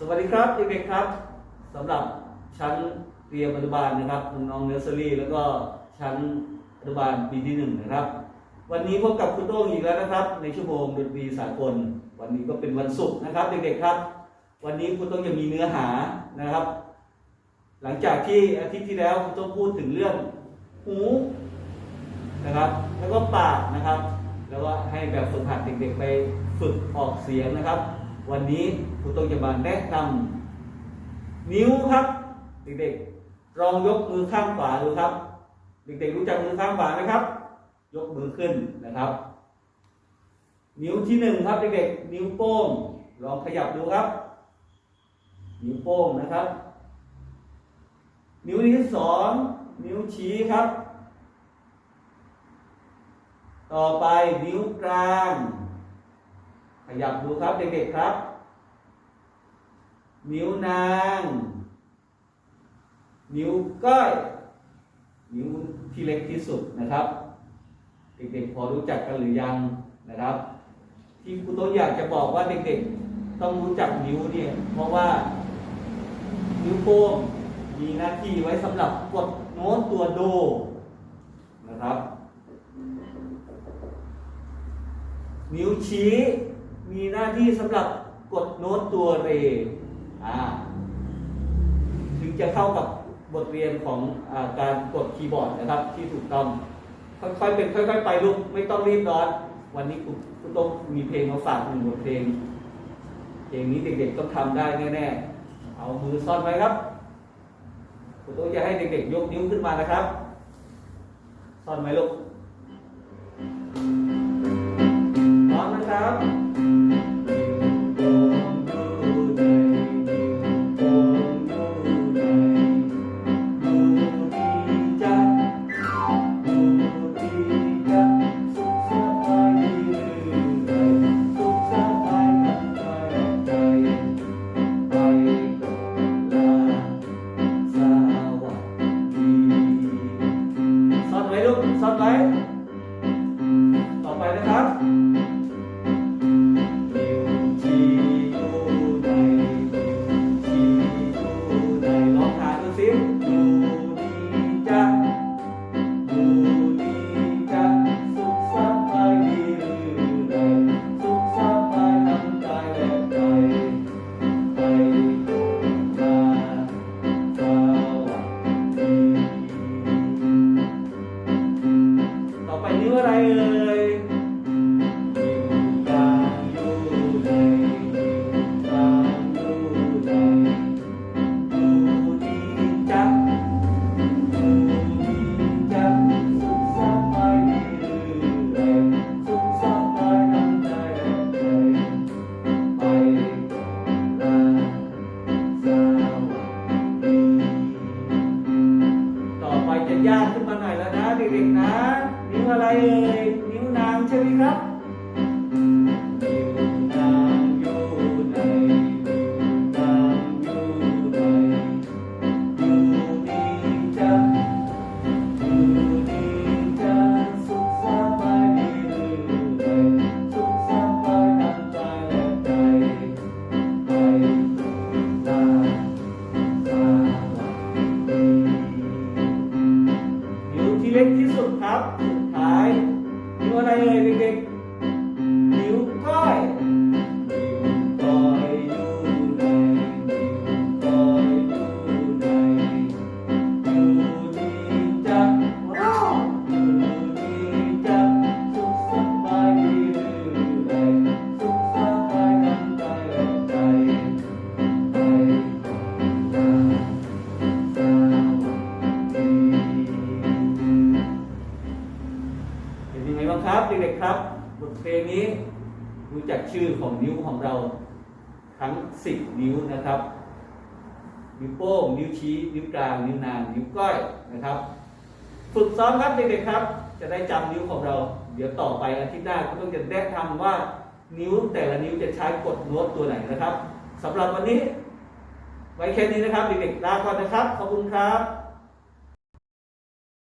สวัสดีครับเด็กๆครับสำหรับชั้นเตรียมอนุบาลนะครับน้องเนอร์เซอรี่แล้วก็ชั้นอนุบาลปีที่หนึ่งนะครับ วันนี้พบกับคุณโต้งอีกแล้วนะครับ ในชั่วโมงดนตรีสากล วันนี้ก็เป็นวันศุกร์นะครับ เด็กๆครับ วันนี้คุณโต้งจะมีเนื้อหานะครับ หลังจากที่อาทิตย์ที่แล้วคุณโต้งพูดถึงเรื่องหูนะครับ แล้วก็ปากนะครับ แล้วก็ให้แบบฝึกหัดเด็กๆไปฝึกออกเสียงนะครับ วันนี้ครูต้องจะมาแนะนำนิ้วครับ เด็กๆลองยกมือข้างขวาดูครับ เด็กๆรู้จักมือข้างขวาไหมครับ ยกมือขึ้นนะครับ นิ้วที่หนึ่งครับเด็กๆนิ้วโป้งลองขยับดูครับ นิ้วโป้งนะครับ นิ้วที่สองนิ้วชี้ครับ ต่อไปนิ้วกลาง ขยับดูครับเด็กๆครับ นิ้วนาง นิ้วก้อย นิ้วที่เล็กที่สุดนะครับ เด็กๆพอรู้จักกันหรือยังนะครับ ที่ครูต้อยากจะบอกว่าเด็กๆ ต้องรู้จักนิ้วเนี่ยเพราะว่า นิ้วโป้งมีหน้าที่ไว้สำหรับกดโน้ตตัวโดนะครับ นิ้วชี้ มีหน้าที่สำหรับกดโน้ตตัวเรถึงจะเข้ากับบทเรียนของอการกดคีย์บอร์ดนะครับ ที่ถูกต้อง ค่อยๆเป็นค่อย ๆ ไปลูกไม่ต้องรีบร้อน วันนี้คุณคุณต้องมีเพลงมาฝากหนึ่งบทเพลง เพลงนี้เด็กๆต้องทำได้แน่ๆ เอามือซ่อนไว้ครับคุณต้องจะให้เด็กๆ ยกนิ้วขึ้นมานะครับ ซ่อนไว้ลูก ซ่อนไา เป็นยังไงบ้างครับเด็กๆครับ บทเพลงนี้รู้จักชื่อของนิ้วของเราทั้ง 10 นิ้วนะครับ นิ้วโป้ง นิ้วชี้ นิ้วกลาง นิ้วนาง นิ้วก้อยนะครับ ฝึกซ้อมครับเด็กๆครับ จะได้จำนิ้วของเรา เดี๋ยวต่อไปอาทิตย์หน้าก็ต้องจะได้ทำว่านิ้วแต่ละนิ้วจะใช้กดโน้ตตัวไหนนะครับสำหรับวันนี้ ไว้แค่นี้นะครับเด็กๆลาก่อนนะครับ ขอบคุณครับ